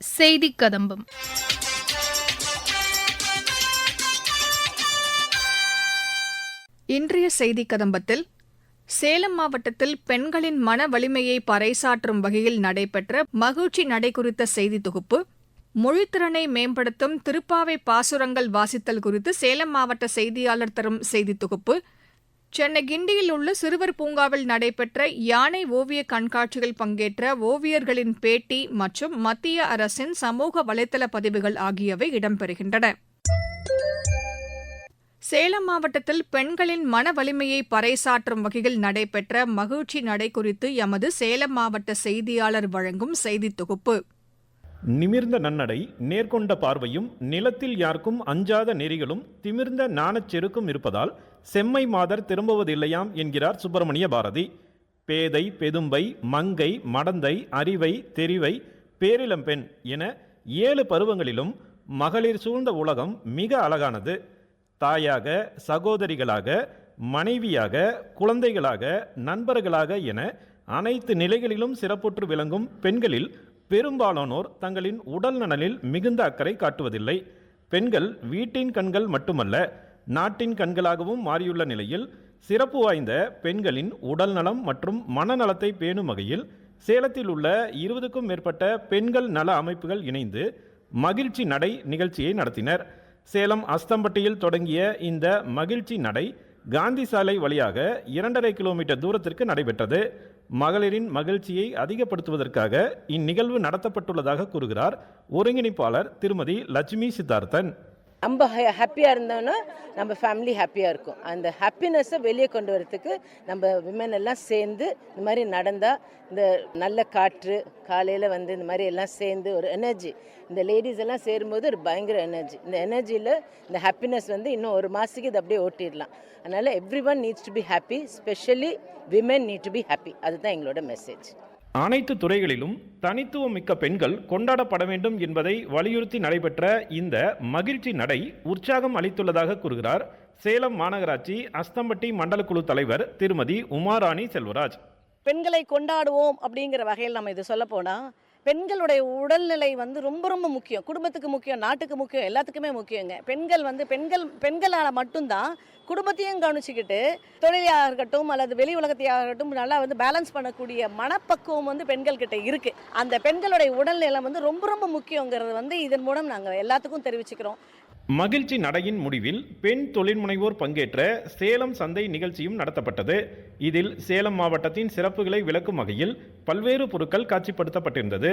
செய்தி கதம்பம். இன்றைய செய்தி கதம்பத்தில் சேலம் மாவட்டத்தில் பெண்களின் மன வலிமையை பறைசாற்றும் வகையில் நடைபெற்ற மகிழ்ச்சி நடை குறித்த செய்தி தொகுப்பு மொழித்திறனை மேம்படுத்தும் திருப்பாவை பாசுரங்கள் வாசித்தல் குறித்து சேலம் மாவட்ட செய்தியாளர் தரும் செய்தி தொகுப்பு சென்னை கிண்டியில் உள்ள சிறுவர் பூங்காவில் நடைபெற்ற யானை ஓவிய கண்காட்சியில் பங்கேற்ற ஓவியர்களின் பேட்டி மற்றும் மத்திய அரசின் சமூக வலைதள பதிவுகள் ஆகியவை இடம்பெறுகின்றன. சேலம் மாவட்டத்தில் பெண்களின் மன வலிமையை பறைசாற்றும் வகையில் நடைபெற்ற மகிழ்ச்சி நடை குறித்து எமது சேலம் மாவட்ட செய்தியாளர் வழங்கும் செய்தி தொகுப்பு. நிமிர்ந்த நன்னடை நேர்கொண்ட பார்வையும் நிலத்தில் யாருக்கும் அஞ்சாத நெறிகளும் திமிர்ந்த நாணச்செருக்கும் இருப்பதால் செம்மை மாதர் திரும்புவதில்லையாம் என்கிறார் சுப்பிரமணிய பாரதி. பேதை பெதும்பை மங்கை மடந்தை அறிவை தெரிவை பேரிளம்பெண் என ஏழு பருவங்களிலும் மகளிர் சூழ்ந்த உலகம் மிக அழகானது. தாயாக சகோதரிகளாக மனைவியாக குழந்தைகளாக நண்பர்களாக என அனைத்து நிலைகளிலும் சிறப்புற்று விளங்கும் பெண்களில் பெரும்பாலானோர் தங்களின் உடல் நலனில் மிகுந்த அக்கறை காட்டுவதில்லை. பெண்கள் வீட்டின் கண்கள் மட்டுமல்ல நாட்டின் கண்களாகவும் மாறியுள்ள நிலையில் சிறப்பு வாய்ந்த பெண்களின் உடல் நலம் மற்றும் மனநலத்தை பேணும் வகையில் சேலத்தில் உள்ள இருபதுக்கும் மேற்பட்ட பெண்கள் நல அமைப்புகள் இணைந்து மகிழ்ச்சி நடை நிகழ்ச்சியை நடத்தினர். சேலம் அஸ்தம்பட்டியில் தொடங்கிய இந்த மகிழ்ச்சி நடை காந்தி சாலை வழியாக இரண்டரை கிலோமீட்டர் தூரத்திற்கு நடைபெற்றது. மகளிரின் மகிழ்ச்சியை அதிகப்படுத்துவதற்காக இந்நிகழ்வு நடத்தப்பட்டுள்ளதாக கூறுகிறார் ஒருங்கிணைப்பாளர் திருமதி லட்சுமி சித்தார்த்தன். நம்ம ஹாப்பியாக இருந்தோன்னா நம்ம ஃபேமிலி ஹாப்பியாக இருக்கும். அந்த ஹாப்பினஸ்ஸை வெளியே கொண்டு வரத்துக்கு நம்ம விமன் எல்லாம் சேர்ந்து இந்த மாதிரி நடந்தால் இந்த நல்ல காற்று காலையில் வந்து இந்த மாதிரி எல்லாம் சேர்ந்து ஒரு எனர்ஜி இந்த லேடிஸ் எல்லாம் சேரும்போது ஒரு பயங்கர எனர்ஜி இந்த எனர்ஜியில் இந்த ஹாப்பினஸ் வந்து இன்னும் ஒரு மாதத்துக்கு இது அப்படியே ஓட்டிடலாம். அதனால் everyone needs to be happy specially women need to be happy அதுதான் எங்களோட மெசேஜ் அனைத்து துறைகளிலும் தனித்துவம் மிக்க பெண்கள் கொண்டாடப்பட வேண்டும் என்பதை வலியுறுத்தி நடைபெற்ற இந்த மகிழ்ச்சி நடை உற்சாகம் அளித்துள்ளதாக கூறுகிறார் சேலம் மாநகராட்சி அஸ்தம்பட்டி மண்டல குழு தலைவர் திருமதி உமாராணி செல்வராஜ். பெண்களை கொண்டாடுவோம் அப்படிங்கிற வகையில் நம்ம இது சொல்ல போனால் பெண்களுடைய உடல்நிலை வந்து ரொம்ப ரொம்ப முக்கியம். குடும்பத்துக்கு முக்கியம் நாட்டுக்கு முக்கியம் எல்லாத்துக்குமே முக்கியங்க. பெண்கள் வந்து பெண்கள் பெண்களால் மட்டும்தான் குடும்பத்தையும் கவனிச்சுக்கிட்டு தொழிலாக இருக்கட்டும் அல்லது வெளி உலகத்தையாக இருக்கட்டும் நல்லா வந்து பேலன்ஸ் பண்ணக்கூடிய மனப்பக்குவம் வந்து பெண்கள்கிட்ட இருக்குது அந்த பெண்களுடைய உடல்நிலை வந்து ரொம்ப ரொம்ப முக்கியங்கிறது வந்து இதன் மூலம் நாங்கள் எல்லாத்துக்கும் தெரிவிச்சுக்கிறோம். மகிழ்ச்சி நடையின் முடிவில் பெண் தொழில்முனைவோர் பங்கேற்ற சேலம் சந்தை நிகழ்ச்சியும் நடத்தப்பட்டது. இதில் சேலம் மாவட்டத்தின் சிறப்புகளை விளக்கும் வகையில் பல்வேறு பொருட்கள் காட்சிப்படுத்தப்பட்டிருந்தது.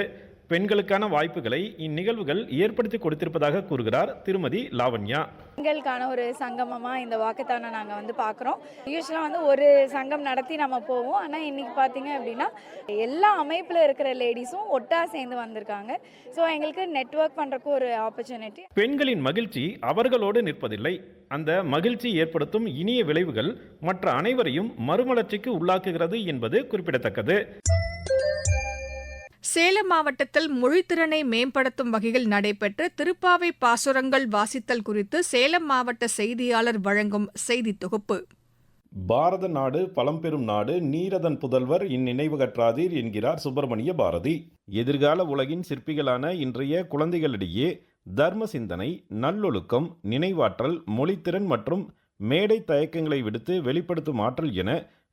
பெண்களுக்கான வாய்ப்புகளை இந்நிகழ்வுகள் ஏற்படுத்தி கொடுத்திருப்பதாக கூறுகிறார் திருமதி லாவண்யா. பெண்களுக்கான ஒரு சங்கமமாக இந்த வாக்குத்தானை நாங்கள் வந்து பார்க்குறோம் யூஸ்வலாக வந்து ஒரு சங்கம் நடத்தி நம்ம போவோம். ஆனால் இன்னைக்கு பார்த்தீங்க அப்படின்னா எல்லா அமைப்பில் இருக்கிற லேடிஸும் ஒட்டா சேர்ந்து வந்திருக்காங்க. ஸோ எங்களுக்கு நெட்வொர்க் பண்ணுறக்கு ஒரு ஆப்பர்ச்சுனிட்டி பெண்களின் மகிழ்ச்சி அவர்களோடு நிற்பதில்லை. அந்த மகிழ்ச்சி ஏற்படுத்தும் இனிய விளைவுகள் மற்ற அனைவரையும் மறுமலர்ச்சிக்கு உள்ளாக்குகிறது என்பது குறிப்பிடத்தக்கது. சேலம் மாவட்டத்தில் மொழித்திறனை மேம்படுத்தும் வகையில் நடைபெற்ற திருப்பாவை பாசுரங்கள் வாசித்தல் குறித்து சேலம் மாவட்ட செய்தியாளர் வழங்கும் செய்தி தொகுப்பு. பாரத நாடு பழம்பெரும் நாடு நீரதன் புதல்வர் இந்நினைவுகற்றாதீர் என்கிறார் சுப்பிரமணிய பாரதி. எதிர்கால உலகின் சிற்பிகளான இன்றைய குழந்தைகளிடையே தர்ம சிந்தனை நல்லொழுக்கம் நினைவாற்றல் மொழித்திறன் மற்றும் மேடை தயக்கங்களை விடுத்து வெளிப்படுத்தும் ஆற்றல் என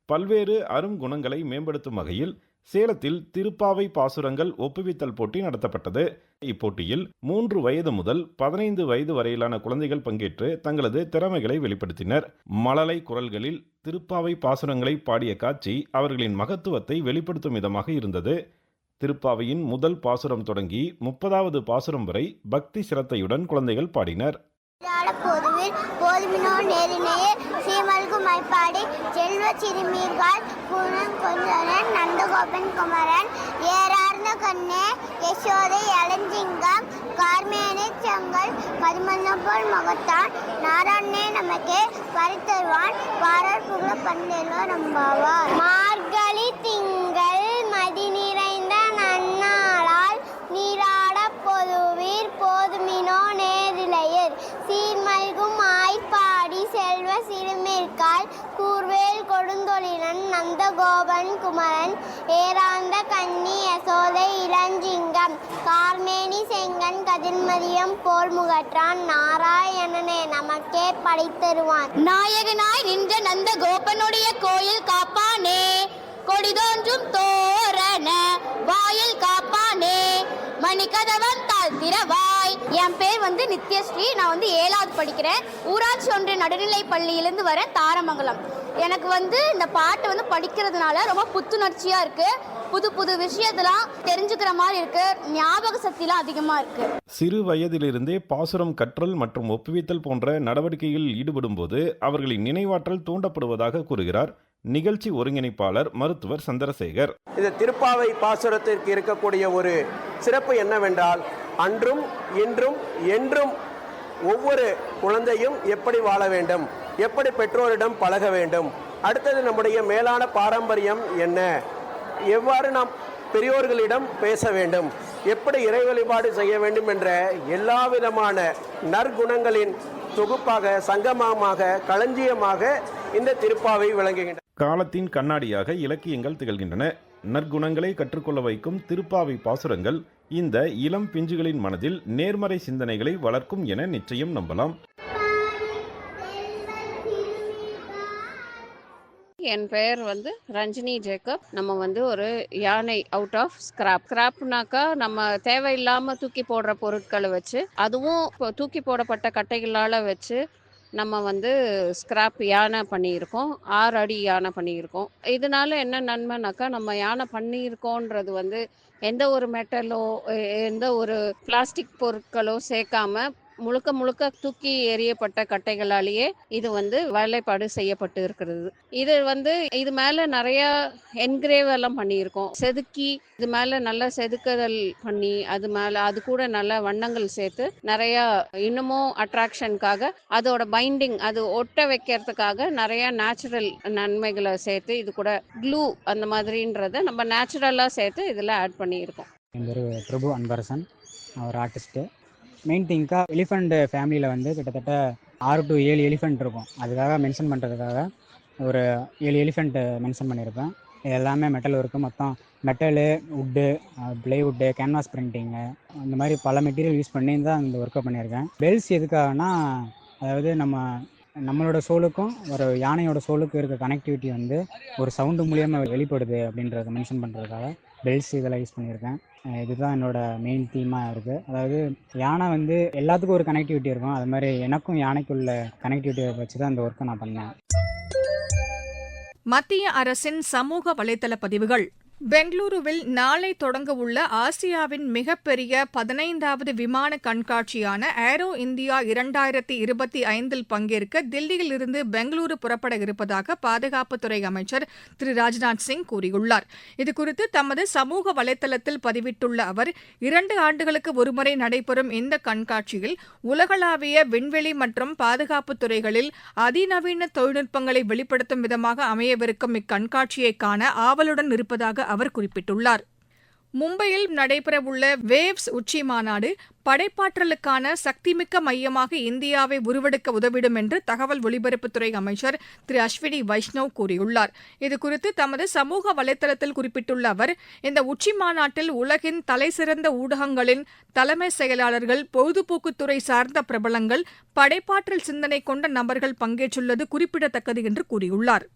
பல்வேறு அருங்குணங்களை மேம்படுத்தும் வகையில் சேலத்தில் திருப்பாவை பாசுரங்கள் ஒப்புவித்தல் போட்டி நடத்தப்பட்டது. இப்போட்டியில் மூன்று வயது முதல் பதினைந்து வயது வரையிலான குழந்தைகள் பங்கேற்று தங்களது திறமைகளை வெளிப்படுத்தினர். மழலை குரல்களில் திருப்பாவை பாசுரங்களை பாடிய காட்சி அவர்களின் மகத்துவத்தை வெளிப்படுத்தும் விதமாக இருந்தது. திருப்பாவையின் முதல் பாசுரம் தொடங்கி முப்பதாவது பாசுரம் வரை பக்தி சிரத்தையுடன் குழந்தைகள் பாடினர். போதுமினோ நேரினையே சீமல்கும் மைப்பாடி செல்வ சிறுமீர்கள் குணன் கொஞ்சனன் நந்தகோபன் குமரன் ஏறார்ந்த கண்ணே யசோதை இளஞ்சிங்கம் கார்மேனை செங்கல் மதுமன்ன போல் முகத்தான் நாராயணே நமக்கு பரித்தருவான் பாரர் புகழ பண்டேலோ நம்பாவார். மார்கழி திங்கள் மதி நிறைந்த நன்னாளால் நீராட பொதுவீர் போதுமினோ நேரிலையர். சீர்மல்கும் ஆய்ப்பாடி செல்வ சிறுமிற்கால் கொடுந்தொழிலன் நந்தகோபன் குமரன் ஏராந்த கன்னி யசோதை இளஞ்சிங்கம் கார்மேனி செங்கன் கதிர்மதியம் போல் முகற்றான் நாராயணனே நமக்கே படைத்தருவான். நாயகனா மணிக்கதவம் தாழ் திறவாய் என் பேர் வந்து நித்யஸ்ரீ. நான் வந்து ஏழாவது படிக்கிறேன். ஊராட்சி ஒன்றிய நடுநிலை பள்ளியிலேருந்து வரேன் தாரமங்கலம். எனக்கு வந்து இந்த பாட்டு வந்து படிக்கிறதுனால ரொம்ப புத்துணர்ச்சியாக இருக்குது புது புது விஷயத்தெல்லாம் தெரிஞ்சுக்கிற மாதிரி இருக்குது ஞாபக சக்திலாம் அதிகமாக இருக்குது சிறு வயதிலிருந்தே பாசுரம் கற்றல் மற்றும் ஒப்புவித்தல் போன்ற நடவடிக்கைகளில் ஈடுபடும்போது அவர்களின் நினைவாற்றல் தூண்டப்படுவதாக கூறுகிறார் நிகழ்ச்சி ஒருங்கிணைப்பாளர் மருத்துவர் சந்திரசேகர். இந்த திருப்பாவை பாசுரத்திற்கு இருக்கக்கூடிய ஒரு சிறப்பு என்னவென்றால் அன்றும் இன்றும் என்றும் ஒவ்வொரு குழந்தையும் எப்படி வாழ வேண்டும் எப்படி பெற்றோரிடம் பழக வேண்டும் அடுத்தது நம்முடைய மேலான பாரம்பரியம் என்ன எவ்வாறு நாம் பெரியோர்களிடம் பேச வேண்டும் எப்படி இறை வழிபாடு செய்ய வேண்டும் என்ற எல்லா விதமான நற்குணங்களின் தொகுப்பாக சங்கமமாக களஞ்சியமாக இந்த திருப்பாவை விளங்குகின்றன காலத்தின் கண்ணாடியாக இலக்கியங்கள் திகழ்கின்றன. நற்குணங்களை கற்றுக்கொள்ள வைக்கும் திருப்பாவை பாசுரங்கள் இந்த இளம் பிஞ்சுகளின் மனதில் நேர்மறை சிந்தனைகளை வளர்க்கும் என நிச்சயம் நம்பலாம். என் பெயர் வந்து ரஞ்சினி ஜேக்கப். நம்ம வந்து ஒரு யானை அவுட் ஆஃப் ஸ்கிராப் ஸ்கிராப்னாக்கா நம்ம தேவையில்லாமல் தூக்கி போடுற பொருட்களை வச்சு அதுவும் இப்போ தூக்கி போடப்பட்ட கட்டைகளால் வச்சு நம்ம வந்து ஸ்கிராப் யானை பண்ணியிருக்கோம் ஆறு அடி யானை பண்ணியிருக்கோம். இதனால என்ன நன்மைனாக்கா நம்ம யானை பண்ணியிருக்கோன்றது வந்து எந்த ஒரு மெட்டலோ எந்த ஒரு பிளாஸ்டிக் பொருட்களோ சேர்க்காம முழுக்க முழுக்க தூக்கி எறியப்பட்ட கட்டைகளாலேயே இது வந்து வேலைப்பாடு செய்யப்பட்டு இருக்கிறது. இது வந்து இது மேல நிறைய என்கிரேவ் எல்லாம் பண்ணியிருக்கோம். செதுக்கி இது மேல நல்லா செதுக்குதல் பண்ணி அது மேல அது கூட நல்ல வண்ணங்கள் சேர்த்து நிறைய இன்னமும் அட்ராக்ஷனுக்காக அதோட பைண்டிங் அது ஒட்ட வைக்கிறதுக்காக நிறைய நேச்சுரல் நன்மைகளை சேர்த்து இது கூட க்ளூ அந்த மாதிரின்றத நம்ம நேச்சுரலாக சேர்த்து இதில் ஆட் பண்ணியிருக்கோம். என் பேர் பிரபு அன்பரசன். அவர் ஆர்டிஸ்ட்டு மெயின் திங்காக எலிஃபண்ட் ஃபேமிலியில் வந்து கிட்டத்தட்ட ஆறு டு ஏழு எலிஃபண்ட் இருக்கும். அதுக்காக மென்ஷன் பண்ணுறதுக்காக ஒரு ஏழு எலிஃபண்ட்டு மென்ஷன் பண்ணியிருப்பேன் இது எல்லாமே மெட்டல் ஒர்க்கு மொத்தம் metal wood plywood canvas printing இந்த மாதிரி பல மெட்டீரியல் யூஸ் பண்ணி தான் இந்த ஒர்க்கை பண்ணியிருக்கேன் பெல்ஸ் எதுக்காகனா அதாவது நம்ம நம்மளோட சோலுக்கும் ஒரு யானையோட சோலுக்கும் இருக்க கனெக்டிவிட்டி வந்து ஒரு சவுண்டு மூலியமாக வெளிப்படுது அப்படின்றத மென்ஷன் பண்ணுறதுக்காக பெல்ஸ் இதெல்லாம் யூஸ் பண்ணியிருக்கேன். இதுதான் என்னோட மெயின் தீமாக இருக்குது அதாவது யானை வந்து எல்லாத்துக்கும் ஒரு கனெக்டிவிட்டி இருக்கும். அது மாதிரி எனக்கும் யானைக்குள்ள கனெக்டிவிட்டியை வச்சு தான் இந்த ஒர்க்கை நான் பண்ணேன். மத்திய அரசின் சமூக வலைதள பதிவுகள். பெங்களூருவில் நாளை தொடங்கவுள்ள ஆசியாவின் மிகப்பெரிய பதினைந்தாவது விமான கண்காட்சியான ஏரோ இந்தியா இரண்டாயிரத்தி இருபத்தி ஐந்தில் பங்கேற்க தில்லியில் இருந்து பெங்களூரு புறப்பட இருப்பதாக பாதுகாப்புத்துறை அமைச்சர் திரு ராஜ்நாத் சிங் கூறியுள்ளார். இதுகுறித்து தமது சமூக வலைதளத்தில் பதிவிட்டுள்ள அவர் இரண்டு ஆண்டுகளுக்கு ஒருமுறை நடைபெறும் இந்த கண்காட்சியில் உலகளாவிய விண்வெளி மற்றும் பாதுகாப்பு துறைகளில் அதிநவீன தொழில்நுட்பங்களை வெளிப்படுத்தும் விதமாக அமையவிருக்கும் இக்கண்காட்சியை காண ஆவலுடன் இருப்பதாக அவர் குறிப்பிட்டுள்ளார். மும்பையில் நடைபெறவுள்ள வேவ்ஸ் உச்சி மாநாடு படைப்பாற்றலுக்கான சக்திமிக்க மையமாக இந்தியாவை உருவெடுக்க உதவிடும் என்று தகவல் ஒலிபரப்புத்துறை அமைச்சர் திரு அஸ்வினி வைஷ்ணவ் கூறியுள்ளார். இதுகுறித்து தமது சமூக வலைதளத்தில் குறிப்பிட்டுள்ள அவர் இந்த உச்சி மாநாட்டில் உலகின் தலைசிறந்த ஊடகங்களின் தலைமை செயலாளர்கள் பொழுதுபோக்குத்துறை சார்ந்த பிரபலங்கள் படைப்பாற்றல் சிந்தனை கொண்ட நபர்கள் பங்கேற்றுள்ளது குறிப்பிடத்தக்கது என்று கூறியுள்ளார்.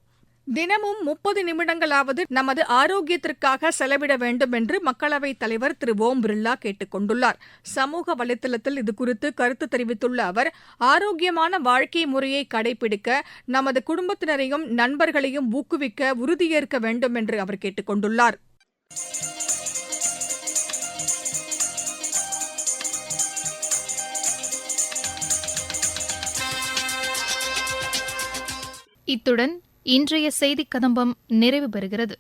தினமும் முப்பது நிமிடங்களாவது நமது ஆரோக்கியத்திற்காக செலவிட வேண்டும் என்று மக்களவைத் தலைவர் திரு. ஓம் பிர்லா கேட்டுக் கொண்டுள்ளார். சமூக வலைதளத்தில் இதுகுறித்து கருத்து தெரிவித்துள்ள அவர் ஆரோக்கியமான வாழ்க்கை முறையை கடைபிடிக்க நமது குடும்பத்தினரையும் நண்பர்களையும் ஊக்குவிக்க உறுதியேற்க வேண்டும் என்று அவர் கேட்டுக் கொண்டுள்ளார். இத்துடன் இன்றைய செய்திக் கதம்பம் நிறைவு பெறுகிறது.